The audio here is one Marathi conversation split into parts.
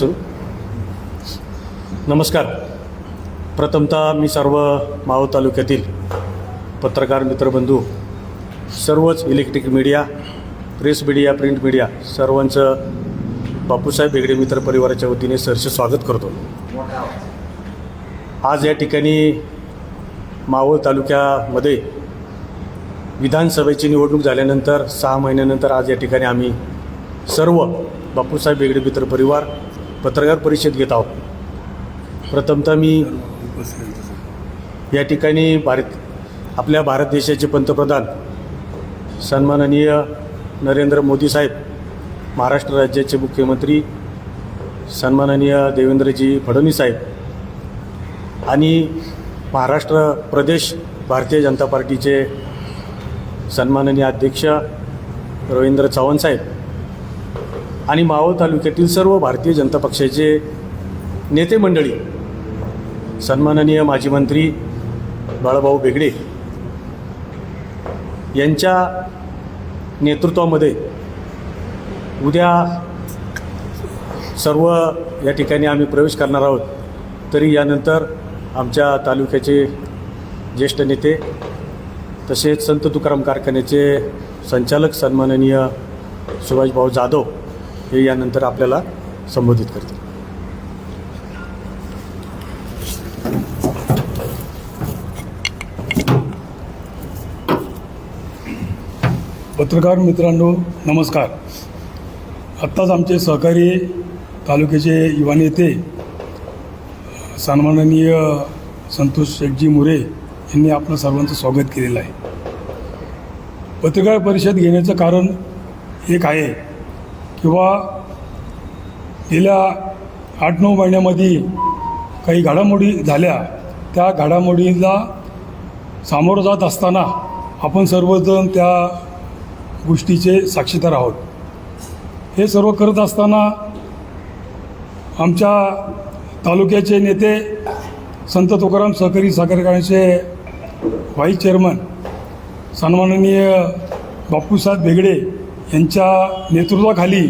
सुरू नमस्कार. प्रथमतः मी सर्व मावळ तालुक्यातील पत्रकार मित्रबंधू सर्वच electric media press media print media सर्वांचं बापूसाहेब बेगडे मित्र परिवाराच्या वतीने सरसे स्वागत करतो. आज या ठिकाणी मावळ तालुक्यामध्ये विधानसभेची निवडणूक झाल्यानंतर सहा महिन्यानंतर आज या ठिकाणी आम्ही सर्व बापूसाहेब बेगडे मित्र परिवार पत्रकार परिषद घेत आहोत. प्रथमतः मी या ठिकाणी भारत आपल्या भारत देशाचे पंतप्रधान सन्माननीय नरेंद्र मोदी साहेब महाराष्ट्र राज्याचे मुख्यमंत्री सन्माननीय देवेंद्रजी फडणवीस साहेब आणि महाराष्ट्र प्रदेश भारतीय जनता पार्टीचे सन्माननीय अध्यक्ष रवींद्र चव्हाण साहेब आणि मावळ तालुक्यातील सर्व भारतीय जनता पक्षाचे नेते मंडळी सन्माननीय माजी मंत्री बाळाभाऊ बेगडे यांच्या नेतृत्वामध्ये उद्या सर्व या ठिकाणी आम्ही प्रवेश करणार आहोत. तरी यानंतर आमच्या तालुक्याचे ज्येष्ठ नेते तसेच संत तुकाराम कारखान्याचे संचालक सन्माननीय सुभाषभाऊ जाधव हे यानंतर आपल्याला संबोधित करतील. पत्रकार मित्रांनो नमस्कार. आत्ताच आमचे सहकारी तालुक्याचे युवा नेते सन्माननीय संतोष शेठजी मोरे यांनी आपलं सर्वांचं स्वागत केलेलं आहे. पत्रकार परिषद घेण्याचं कारण एक आहे. किंवा गेल्या आठ नऊ महिन्यामध्ये काही घडामोडी झाल्या त्या घडामोडीला सामोरं जात असताना आपण सर्वजण त्या गोष्टीचे साक्षीदार आहोत. हे सर्व करत असताना आमच्या तालुक्याचे नेते संत तुकाराम सहकारी साखर व्हाईस चेअरमन सन्माननीय बापूसाहेब बेगडे यांच्या नेतृत्वाखाली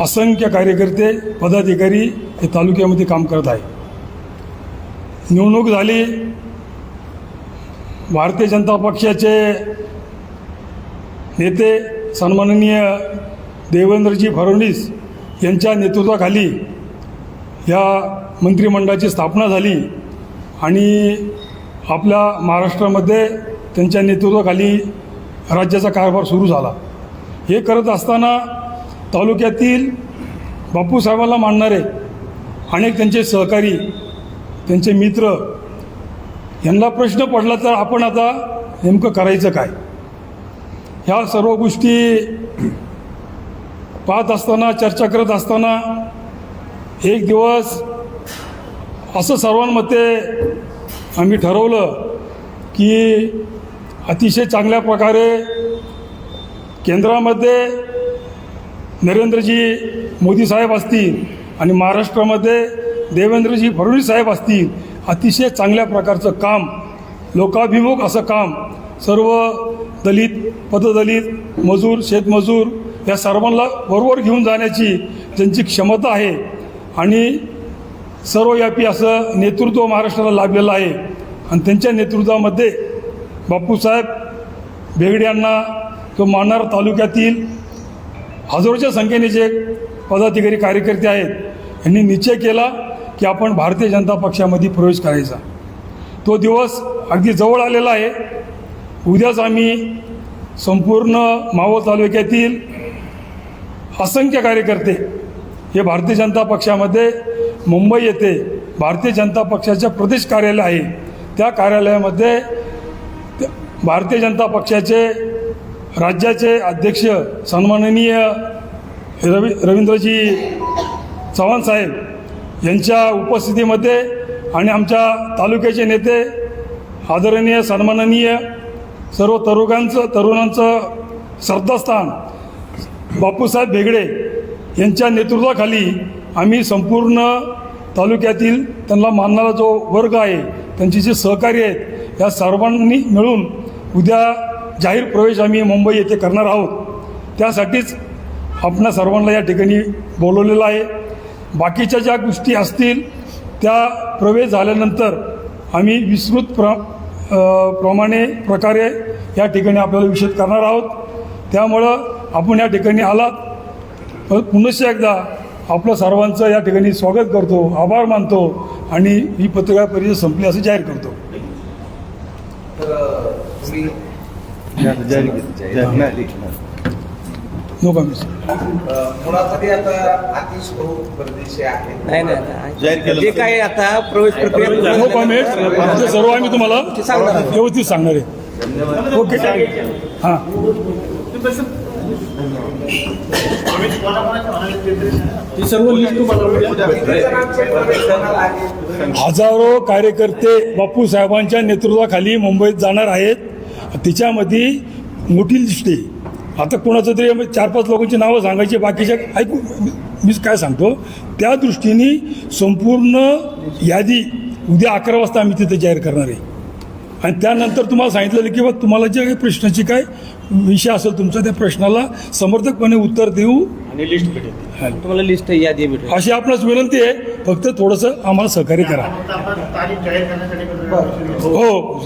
असंख्य कार्यकर्ते पदाधिकारी हे तालुक्यामध्ये काम करत आहे निवडणूक झाली. भारतीय जनता पक्षाचे नेते सन्माननीय देवेंद्रजी फडणवीस यांच्या नेतृत्वाखाली या मंत्रिमंडळाची स्थापना झाली आणि आपल्या महाराष्ट्रामध्ये त्यांच्या नेतृत्वाखाली राज्याचा कारभार सुरू झाला. हे करत असताना तालुक्यातील बापूसाहेबांना मानणारे अनेक त्यांचे सहकारी त्यांचे मित्र यांना प्रश्न पडला तर आपण आता नेमकं करायचं काय? ह्या सर्व गोष्टी पाहत असताना चर्चा करत असताना एक दिवस असं सर्वांमध्ये आम्ही ठरवलं की अतिशय चांगल्या प्रकारे केंद्रामध्ये नरेंद्रजी मोदी साहेब असतील आणि महाराष्ट्रामध्ये देवेंद्रजी फडणवीस साहेब असतील अतिशय चांगल्या प्रकारचं काम लोकाभिमुख असं काम सर्व दलित पददलित मजूर शेतमजूर या सर्वांना बरोबर घेऊन जाण्याची ज्यांची क्षमता आहे आणि सर्वव्यापी असं नेतृत्व महाराष्ट्राला लाभलेलं आहे. आणि त्यांच्या नेतृत्वामध्ये बापूसाहेब बेगड्यांना तो किंवा मानार तालुक्यातील हजारोच्या संख्येने जे पदाधिकारी कार्यकर्ते आहेत यांनी निश्चय केला की आपण भारतीय जनता पक्षामध्ये प्रवेश करायचा. तो दिवस अगदी जवळ आलेला आहे. उद्याच आम्ही संपूर्ण मावळ तालुक्यातील असंख्य कार्यकर्ते हे भारतीय जनता पक्षामध्ये मुंबई येथे भारतीय जनता पक्षाचे प्रदेश कार्यालय आहे. त्या कार्यालयामध्ये भारतीय जनता पक्षाचे राज्याचे अध्यक्ष सन्माननीय रवी रवींद्रजी चव्हाण साहेब यांच्या उपस्थितीमध्ये आणि आमच्या तालुक्याचे नेते आदरणीय सन्माननीय सर्व तरुणांचं तरुणांचं श्रद्धास्थान बापूसाहेब बेगडे यांच्या नेतृत्वाखाली आम्ही संपूर्ण तालुक्यातील त्यांना मानणारा जो वर्ग आहे त्यांची जी सहकारी आहेत या सर्वांनी मिळून उद्या जाहीर प्रवेश आम्ही मुंबई येथे करणार आहोत. त्यासाठीच आपणा सर्वांना या ठिकाणी बोलवलेलं आहे. बाकीच्या ज्या गोष्टी असतील त्या प्रवेश झाल्यानंतर आम्ही विस्तृत प्र प्रमाणे प्रकारे या ठिकाणी आपल्याला विषद करणार आहोत. त्यामुळं आपण या ठिकाणी आलात. पुनश्च एकदा आपलं सर्वांचं या ठिकाणी स्वागत करतो आभार मानतो आणि ही पत्रकार परिषद संपली असं जाहीर करतो. तर तुम्ही नो कमेंट्स मुळामध्ये आता अतिश भाऊ परदेशी आहेत. नाही नाही जे काही आता प्रवेश प्रक्रिया नो कमेंट्स ते सर्व आम्ही तुम्हाला. व्यवस्थित सांगणार आहे. ओके हां. हजारो कार्यकर्ते बापू साहेबांच्या नेतृत्वाखाली मुंबईत जाणार आहेत. तिच्यामध्ये मोठी लिस्ट आहे. आता कोणाचं तरी चार पाच लोकांची नावं सांगायची बाकीच्या ऐकू मी काय सांगतो? त्या दृष्टीने संपूर्ण यादी उद्या अकरा वाजता आम्ही तिथे जाहीर करणार आहे. आणि त्यानंतर तुम्हाला सांगितलेलं की बा तुम्हाला जे काही प्रश्नाची काय विषय असेल तुमचा त्या प्रश्नाला समर्थकपणे उत्तर देऊ. आणि लिस्ट भेटेल. तुम्हाला लिस्ट यादी भेटेल. अशी आपणास विनंती आहे फक्त थोडंसं आम्हाला सहकार्य करा. हो.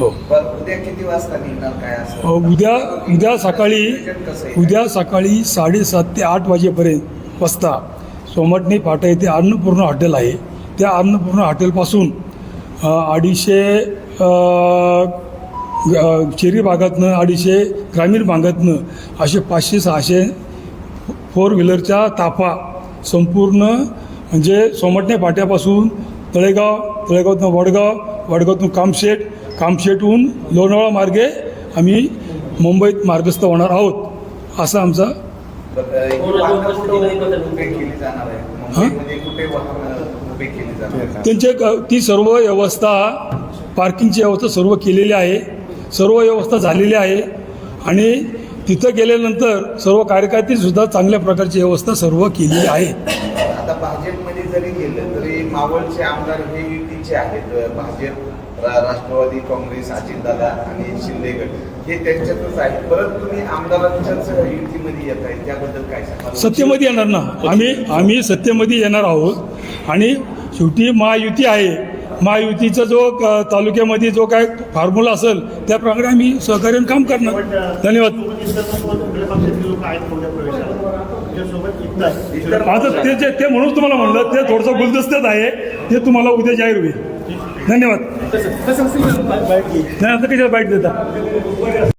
हो. उद्या किती वाजता निघणार काय असं? उद्या उद्या सकाळी उद्या सकाळी साडेसात ते आठ वाजेपर्यंत वाजता सोमटणी फाटा येथे अन्नपूर्ण हॉटेल आहे. त्या अन्नपूर्ण हॉटेलपासून अडीचशे शहरी भागातनं अडीचशे ग्रामीण भागातनं असे पाचशे सहाशे फोर व्हीलरच्या ताफा संपूर्ण म्हणजे सोमटणे फाट्यापासून तळेगाव तळेगावातून वडगाव वडगावातून कामशेट कामशेटहून लोणावळा मार्गे आम्ही मुंबईत मार्गस्थ होणार आहोत असा आमचा त्यांचे क- ती सर्व व्यवस्था पार्किंगची व्यवस्था सर्व केलेली आहे सर्व व्यवस्था झालेली आहे. आणि तिथं गेल्यानंतर सर्व कार्यकर्ते सुद्धा चांगल्या प्रकारची व्यवस्था सर्व केलेली आहे. आता भाजपमध्ये जरी गेलं तरी मावळचे आमदार हे युतीचे आहेत भाजप राष्ट्रवादी काँग्रेस अजितदादा आणि शिंदे गट हे त्यांच्यातच आहे परत तुम्ही आमदारांच्याच युतीमध्ये येत आहे त्याबद्दल काय सांगा सत्तेमध्ये येणार ना. आम्ही आम्ही सत्तेमध्ये येणार आहोत. आणि शेवटी महायुती आहे. महायुतीचा जो तालुक्यामध्ये जो काय फॉर्म्युला असेल त्याप्रमाणे आम्ही सहकार्यानं काम करणार. धन्यवाद. आता ते जे ते म्हणून तुम्हाला म्हणलं ते थोडंसं गुलदस्त्यात आहे. ते तुम्हाला उद्या जाहीर होईल. धन्यवाद. नाही आता कशाला बाईट देता?